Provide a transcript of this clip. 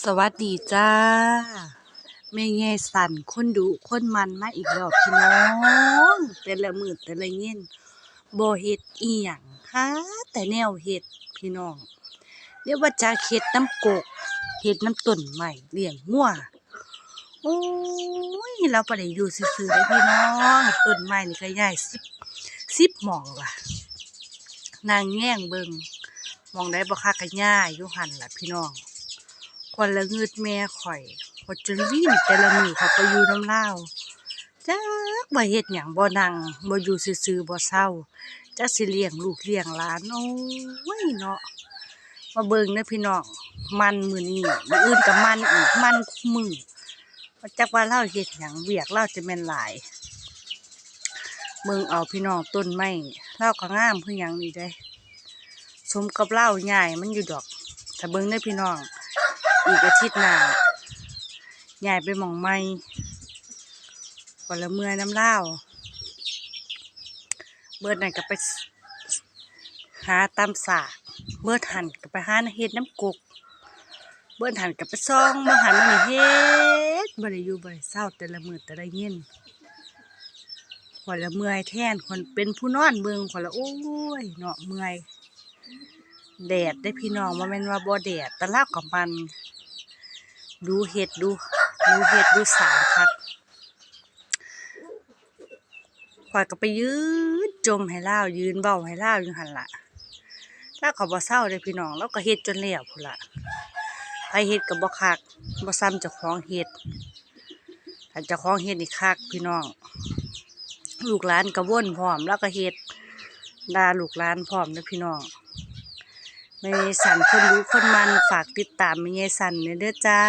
สวัสดีจ้าแม่ยายสั่นคนดุคนมันมาอีกแล้วพี่น้องแต่ละมือแต่ละเย็นบ่เฮ็ดอีหยังหาแต่แนวเฮ็ดพี่น้องเรียกว่าจะเฮ็ดน้ำกกเฮ็ดน้ำต้นไม้เลี้ยงงัวโอ้ยเราบ่ได้อยู่ซื่อๆเด้พี่น้องต้นไม้นี่ก็ย้าย10 10หมองว่ะ นางแง่งเบิงมองใดบ่คักก็ย้ายอยู่หันล่ะพี่น้อง คนละงืดแม่ข่อยพอจนวิ่งแต่ละมือเขาไปอยู่น้ำเล่าจักว่เฮ็ดหยังบ่นั่งบ่อยู่ซื่อๆบ่เซาจักสิเลี้ยงลูกเลี้ยงหลานโอ้ยเนาะมาเบิ่งเด้อพี่น้องมันมื้อนี้มื้ออื่นก็มันอีกมันคุมื้อจักว่าเราเฮ็ดหยังเวียกเราจะแม่นหลายเบิ่งเอาพี่น้องต้นไม้เราก็งามคือหยังนี่เด้สมกับเราใหญ่มันอยู่ดอกถ้าเบิ่งเด้อพี่น้อง อีกอาทิตย์หน้าย้ายไปหม่องใหม่คนละเมื่อน้ำเล่าเบิดนั่นก็ไปหาตามสากเบิดหันก็ไปหาเฮ็ดน้ำกุก เบิดหันก็ไปซองบ่หันมาเฮ็ดบ่ได้อยู่บ่ได้เศร้าแต่ละมือแต่ละเย็นคนละเมื่อยแทนคนเป็นผู้นอนเบิ่งคนละโอ้ยเนาะเมื่อย แดดได้พี่น้องว่าแม่นว่าบ่แดดแต่ลาวกับมัน ดูเห็ดดูดูเห็ดดูสารคักข่อยก็ไปยืนจมให้ลายืนเบ้าให้ลาอยู่หันล่ะลาวก็บ่เศร้าเด้พี่น้องแล้วก็เฮ็ดจนแล้วพุ่นล่ะไผเฮ็ดก็บ่คักบ่ซ้ำเจ้าของเฮ็ดถ้าเจ้าของเฮ็ดนี่คักพี่น้อง ลูกหลานก็วนพร้อมแล้วก็เฮ็ดดาลูกหลานพร้อมเด้พี่น้อง ม่ยสันคนรู้คนมันฝากติดตามแม่ยายสันเด้อจ้า